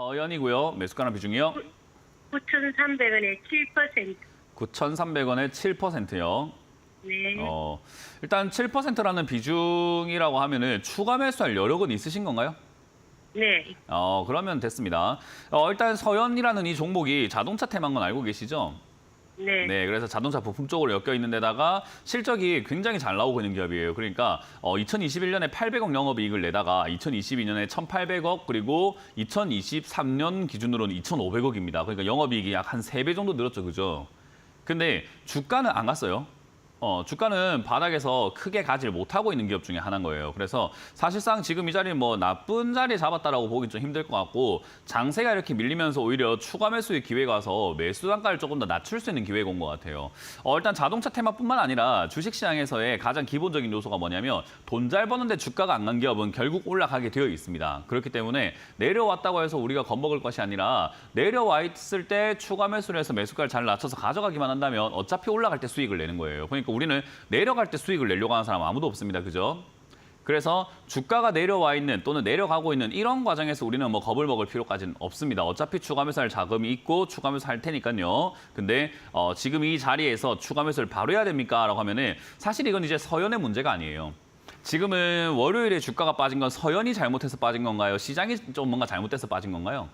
서연이고요. 매수가나 비중이요. 9,300원에 7%. 9,300원에 7%요. 네. 어, 일단 7%라는 비중이라고 하면은 추가 매수할 여력은 있으신 건가요? 네. 어, 그러면 됐습니다. 어, 일단 서연이라는 이 종목이 자동차 테마인 건 알고 계시죠? 네. 네, 그래서 자동차 부품 쪽으로 엮여 있는 데다가 실적이 굉장히 잘 나오고 있는 기업이에요. 그러니까 어, 2021년에 800억 영업이익을 내다가 2022년에 1,800억 그리고 2023년 기준으로는 2,500억입니다. 그러니까 영업이익이 약 한 세 배 정도 늘었죠, 그죠? 근데 주가는 안 갔어요. 어, 주가는 바닥에서 크게 가지를 못하고 있는 기업 중에 하나인 거예요. 그래서 사실상 지금 이 자리는 뭐 나쁜 자리에 잡았다라고 보기 좀 힘들 것 같고 장세가 이렇게 밀리면서 오히려 추가 매수의 기회가 와서 매수 단가를 조금 더 낮출 수 있는 기회가 온 것 같아요. 어, 일단 자동차 테마뿐만 아니라 주식시장에서의 가장 기본적인 요소가 뭐냐면 돈 잘 버는데 주가가 안 간 기업은 결국 올라가게 되어 있습니다. 그렇기 때문에 내려왔다고 해서 우리가 겁먹을 것이 아니라 내려와 있을 때 추가 매수를 해서 매수가를 잘 낮춰서 가져가기만 한다면 어차피 올라갈 때 수익을 내는 거예요. 그러니까 우리는 내려갈 때 수익을 내려고 하는 사람 아무도 없습니다. 그죠? 그래서 주가가 내려와 있는 또는 내려가고 있는 이런 과정에서 우리는 뭐 겁을 먹을 필요까지는 없습니다. 어차피 추가 매수 할 자금이 있고 추가 매수 할 테니까요. 근데 어, 지금 이 자리에서 추가 매수를 바로 해야 됩니까? 라고 하면은 사실 이건 이제 서연의 문제가 아니에요. 지금은 월요일에 주가가 빠진 건 서연이 잘못해서 빠진 건가요? 시장이 좀 뭔가 잘못돼서 빠진 건가요?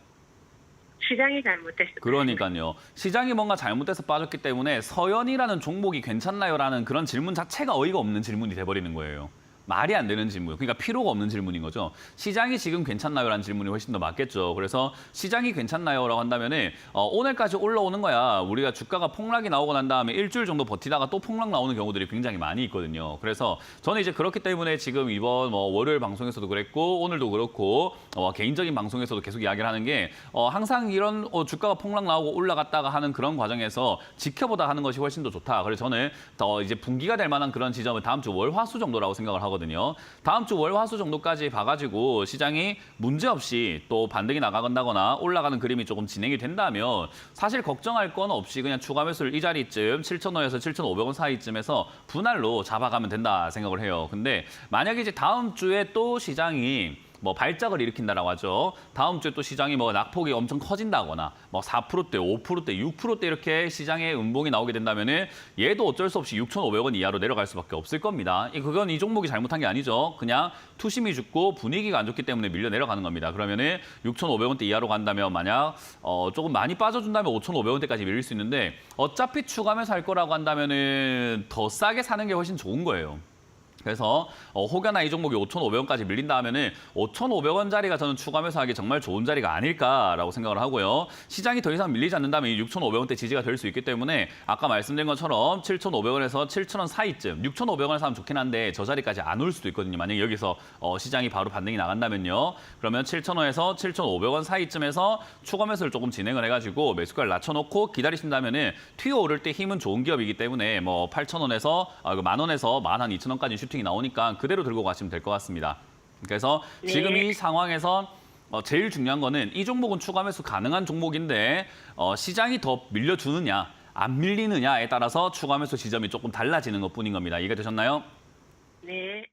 시장이 잘못됐어요. 그러니까요. 시장이 뭔가 잘못돼서 빠졌기 때문에 서연이라는 종목이 괜찮나요라는 그런 질문 자체가 어이가 없는 질문이 돼버리는 거예요. 말이 안 되는 질문. 그러니까 필요가 없는 질문인 거죠. 시장이 지금 괜찮나요라는 질문이 훨씬 더 맞겠죠. 그래서 시장이 괜찮나요라고 한다면 은 어, 오늘까지 올라오는 거야. 우리가 주가가 폭락이 나오고 난 다음에 일주일 정도 버티다가 또 폭락 나오는 경우들이 굉장히 많이 있거든요. 그래서 저는 이제 그렇기 때문에 지금 이번 뭐 월요일 방송에서도 그랬고 오늘도 그렇고 어, 개인적인 방송에서도 계속 이야기를 하는 게 어, 항상 이런 어, 주가가 폭락 나오고 올라갔다가 하는 그런 과정에서 지켜보다 하는 것이 훨씬 더 좋다. 그래서 저는 더 이제 분기가 될 만한 그런 지점은 다음 주 월 화 수 정도라고 생각을 하거든요. 다음 주 월화수 정도까지 봐가지고 시장이 문제 없이 또 반등이 나가건다거나 올라가는 그림이 조금 진행이 된다면 사실 걱정할 건 없이 그냥 추가 매수를 이 자리쯤 7,000원에서 7,500원 사이쯤에서 분할로 잡아가면 된다 생각을 해요. 근데 만약에 이제 다음 주에 또 시장이 뭐 발작을 일으킨다라고 하죠. 다음 주에 또 시장이 뭐 낙폭이 엄청 커진다거나 뭐 4%대, 5%대, 6%대 이렇게 시장에 음봉이 나오게 된다면은 얘도 어쩔 수 없이 6,500원 이하로 내려갈 수밖에 없을 겁니다. 이 그건 이 종목이 잘못한 게 아니죠. 그냥 투심이 죽고 분위기가 안 좋기 때문에 밀려 내려가는 겁니다. 그러면은 6,500원대 이하로 간다면 만약 어 조금 많이 빠져준다면 5,500원대까지 밀릴 수 있는데 어차피 추가하면서 할 거라고 한다면은 더 싸게 사는 게 훨씬 좋은 거예요. 그래서 어, 혹여나 이 종목이 5,500원까지 밀린다 하면은 5,500원짜리가 저는 추가 매수 하기 정말 좋은 자리가 아닐까라고 생각을 하고요. 시장이 더 이상 밀리지 않는다면 이 6,500원대 지지가 될 수 있기 때문에 아까 말씀드린 것처럼 7,500원에서 7,000원 사이쯤 6,500원에 사면 좋긴 한데 저 자리까지 안 올 수도 있거든요. 만약에 여기서 어, 시장이 바로 반등이 나간다면요. 그러면 7,000원에서 7,500원 사이쯤에서 추가 매수를 조금 진행을 해가지고 매수가를 낮춰놓고 기다리신다면은 튀어 오를 때 힘은 좋은 기업이기 때문에 뭐 8,000원에서 아, 원에서 만 한 2,000원까지 슈팅 이 나오니까 그대로 들고 가시면 될 것 같습니다. 그래서 네. 지금 이 상황에서 어, 제일 중요한 거는 이 종목은 추가 매수 가능한 종목인데 어, 시장이 더 밀려주느냐 안 밀리느냐에 따라서 추가 매수 지점이 조금 달라지는 것뿐인 겁니다. 이해가 되셨나요? 네.